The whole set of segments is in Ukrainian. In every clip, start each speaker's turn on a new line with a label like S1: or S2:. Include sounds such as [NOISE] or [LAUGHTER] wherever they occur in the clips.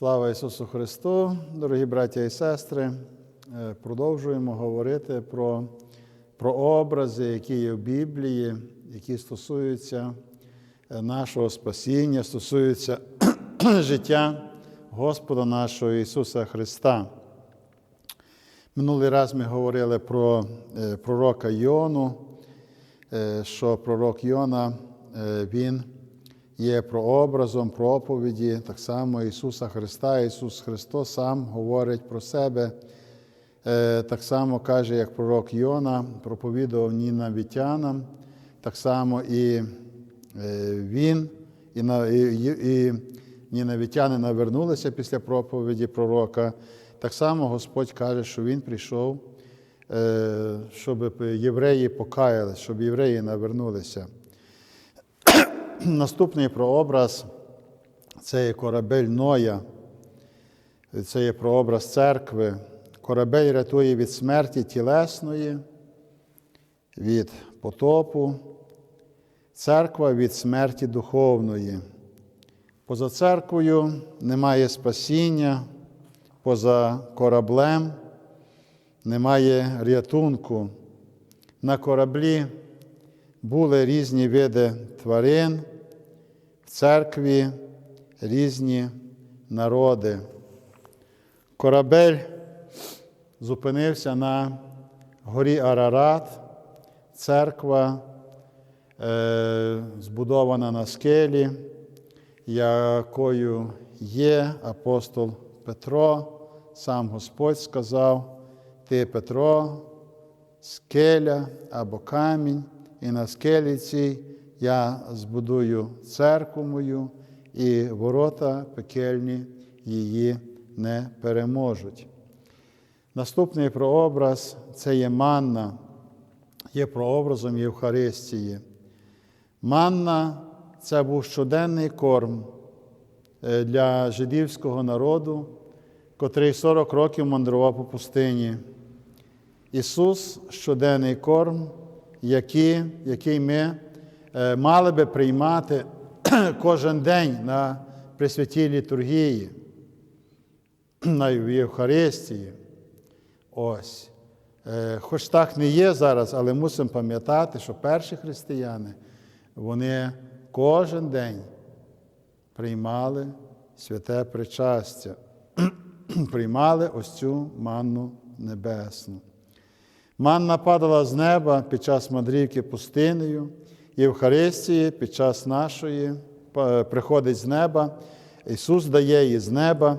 S1: Слава Ісусу Христу, дорогі браття і сестри. Е, Продовжуємо говорити про, про образи, які є в Біблії, які стосуються е, нашого спасіння, стосуються [CLEARS THROAT] життя Господа нашого Ісуса Христа. Минулий раз ми говорили про е, пророка Йону, що пророк Йона, він є прообразом проповіді так само Ісуса Христа. Ісус Христос сам говорить про себе. Е, Так само каже, як пророк Йона, проповідував нінавітянам, так само і е, він, і, і, нінавітяни навернулися після проповіді пророка. Так само Господь каже, що Він прийшов, е, щоб євреї покаялись, щоб євреї навернулися. Наступний прообраз це є корабель Ноя, це є прообраз церкви. Корабель рятує від смерті тілесної, від потопу, церква від смерті духовної. Поза церквою немає спасіння, поза кораблем немає рятунку. На кораблі були різні види тварин, в церкві різні народи. Корабель зупинився на горі Арарат, церква е, збудована на скелі, якою є апостол Петро. Сам Господь сказав: Ти Петро, скеля або камінь, і на скелі цій я збудую церкву мою, і ворота пекельні її не переможуть. Наступний прообраз це є манна, є прообразом Євхаристії. Манна це був щоденний корм е, для жидівського народу, котрий 40 років мандрував по пустині. Ісус щоденний корм, який, який ми е, мали би приймати [CLEARS THROAT] кожен день на Пресвятій літургії, [CLEARS THROAT] на Євхаристії. Ось. Е, Хоч так не є зараз, але мусимо пам'ятати, що перші християни вони кожен день приймали святе причастя, [CLEARS THROAT] приймали ось цю манну небесну. Манна падала з неба під час мандрівки пустинею, Євхаристії під час нашої приходить з неба. Ісус дає її з неба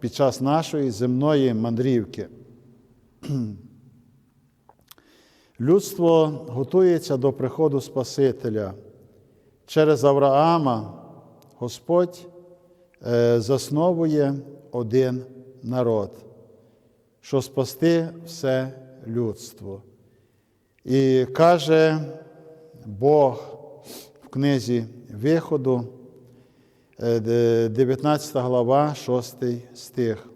S1: під час нашої земної мандрівки. [CLEARS THROAT] Людство готується до приходу Спасителя. Через Авраама Господь е, засновує один народ, що спасти все людство. І каже Бог в книзі Виходу, е, 19 глава, 6 стих.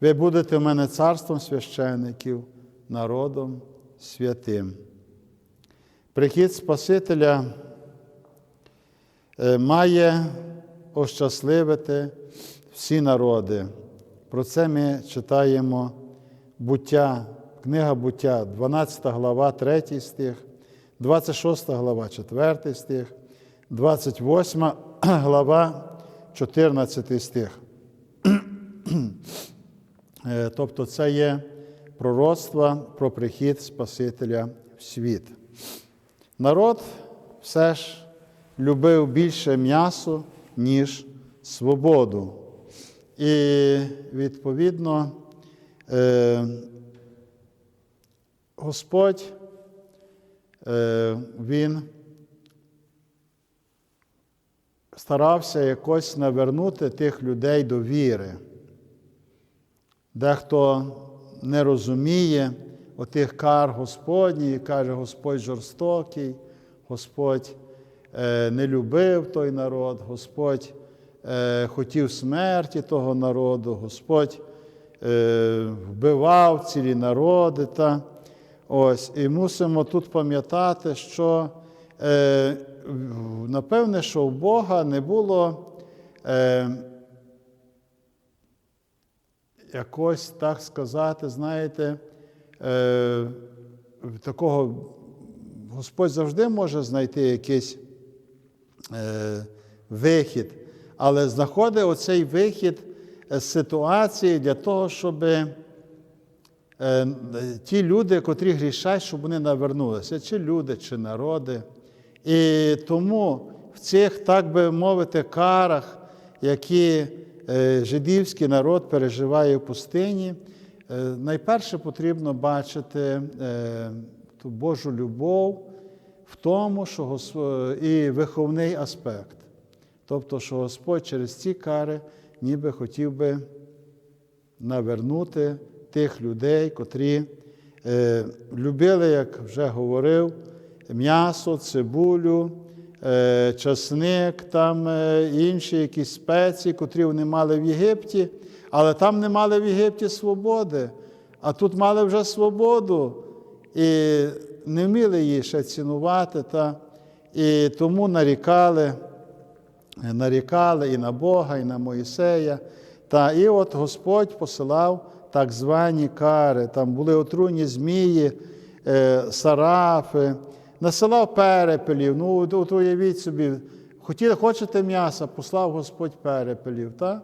S1: Ви будете в мене царством священиків, народом святим. Прихід Спасителя е, має ощасливити всі народи. Про це ми читаємо буття, книга буття, 12 глава, 3 стих, 26 глава, 4 стих, 28 [CLEARS THROAT] глава, 14 стих. [CLEARS THROAT] Е, Тобто це є пророцтво про прихід Спасителя в світ. Народ все ж любив більше м'ясо, ніж свободу. І відповідно Господь е, Він старався якось навернути тих людей до віри. Дехто не розуміє отих кар Господніх і каже, Господь жорстокий, Господь е, не любив той народ, Господь е, хотів смерті того народу, Господь е, вбивав цілі народи. Та, ось, І мусимо тут пам'ятати, що е, напевне, що в Бога не було. Е, якось так сказати, знаєте, е, такого Господь завжди може знайти якийсь е, вихід, але знаходить оцей вихід ситуації для того, щоб е, ті люди, котрі грішать, щоб вони навернулися, чи люди, чи народи. І тому в цих, так би мовити, карах, які е, жидівський народ переживає в пустині, е, найперше потрібно бачити ту Божу любов в тому, що і виховний аспект. Тобто, що Господь через ці кари ніби хотів би навернути тих людей, котрі е, любили, як вже говорив, м'ясо, цибулю, е, часник, там е, інші якісь спеції, котрі вони мали в Єгипті, але там не мали в Єгипті свободи, а тут мали вже свободу і не вміли її ще цінувати, та, і тому нарікали нарікали і на Бога, і на Моїсея. Та і от Господь посилав так звані кари. Там були отруйні змії, е, сарафи, насилав перепелів. Ну, от- уявіть собі, хотіли, хочете м'яса, послав Господь перепелів. Та?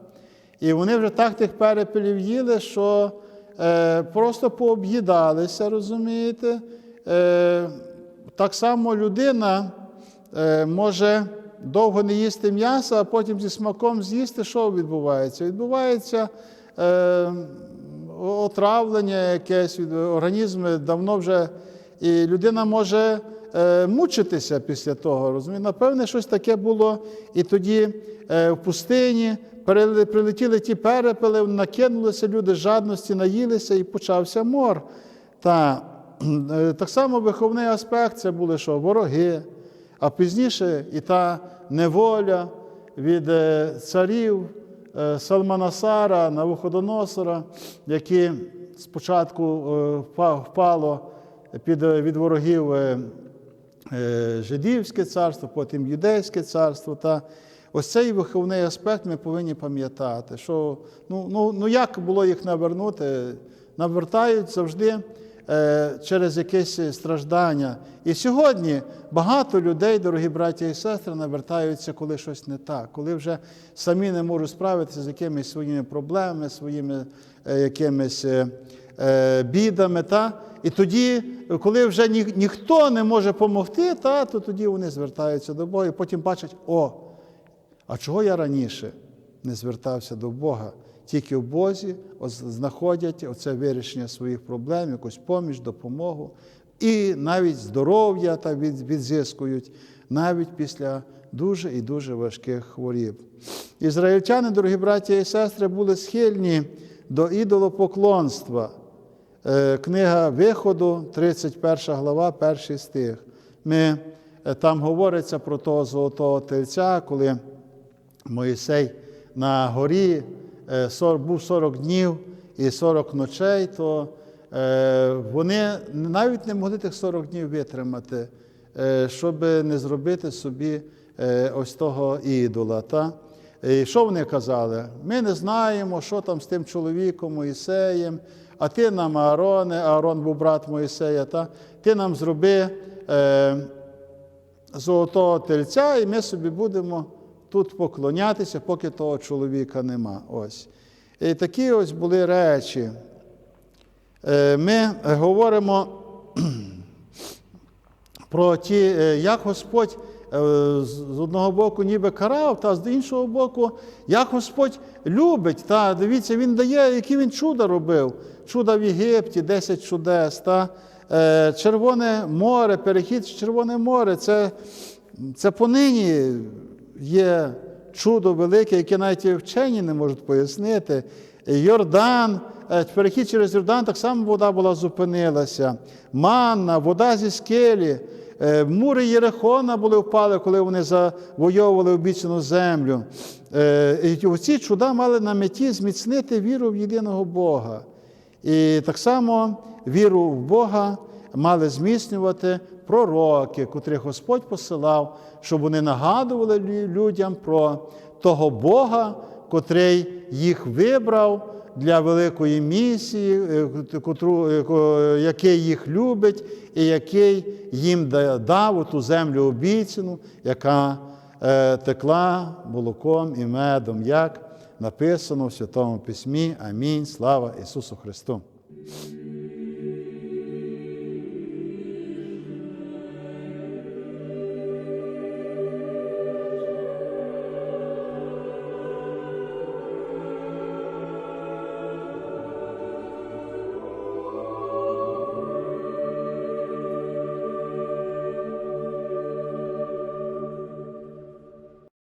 S1: І вони вже так тих перепелів їли, що е, просто пооб'їдалися, розумієте? Е, так само людина е, може довго не їсти м'яса, а потім зі смаком з'їсти, що відбувається? Відбувається е, отравлення якесь, від- організм давно вже, і людина може е, мучитися після того. розумієте? Напевне, щось таке було і тоді е, в пустині. Прилетіли ті перепели, накинулися люди жадності, наїлися і почався мор. Та, е, так само виховний аспект це були що? Вороги, а пізніше і та неволя від е, царів е, Салманасара, Навуходоносора, які спочатку е, впало під, від ворогів жидівське царство, потім юдейське царство. Та ось цей виховний аспект ми повинні пам'ятати, що ну, ну, ну як було їх навернути? Навертають завжди через якесь страждання. І сьогодні багато людей, дорогі браті і сестри, навертаються, коли щось не так, коли вже самі не можуть справитися з якимись своїми проблемами, своїми е, якимись е, е, бідами. Та? І тоді, коли вже ні, ніхто не може допомогти, та, то тоді вони звертаються до Бога і потім бачать, о, а чого я раніше не звертався до Бога? Тільки в Бозі знаходять оце вирішення своїх проблем, якусь поміч, допомогу, і навіть здоров'я та відзискують навіть після дуже і дуже важких хворіб. Ізраїльтяни, дорогі браті і сестри, були схильні до ідолопоклонства. Е, Книга Виходу, 31 глава, перший стих. Ми, е, там говориться про того золотого тельця, коли Моїсей на горі був 40 днів і 40 ночей, то е, вони навіть не могли тих 40 днів витримати, е, щоб не зробити собі е, ось того ідола. Та? І що вони казали? Ми не знаємо, що там з тим чоловіком Моїсеєм, а ти нам Аароне, Аарон був брат Моїсея, та? ти нам зроби е, золотого тельця, і ми собі будемо тут поклонятися, поки того чоловіка нема. Ось. І такі ось були речі. Е, Ми говоримо [CLEARS THROAT] про ті, е, як Господь е, з одного боку ніби карав, та з іншого боку, як Господь любить. Та, дивіться, Він дає, які він чуда робив. Чуда в Єгипті, 10 чудес. Та, Червоне море, перехід в Червоне море. Це, це понині є чудо велике, яке навіть і вчені не можуть пояснити. Йордан, е, перехід через Йордан, так само вода була зупинилася. Манна, вода зі скелі, е, мури Єрихона були впали, коли вони завойовували обіцяну землю. Е, І ці чуда мали на меті зміцнити віру в єдиного Бога. І так само віру в Бога мали зміцнювати пророки, котрих Господь посилав, щоб вони нагадували людям про того Бога, котрий їх вибрав для великої місії, е, е, який їх любить і який їм дав ту землю обіцяну, яка е, текла молоком і медом, як написано в Святому Письмі. Амінь. Слава Ісусу Христу!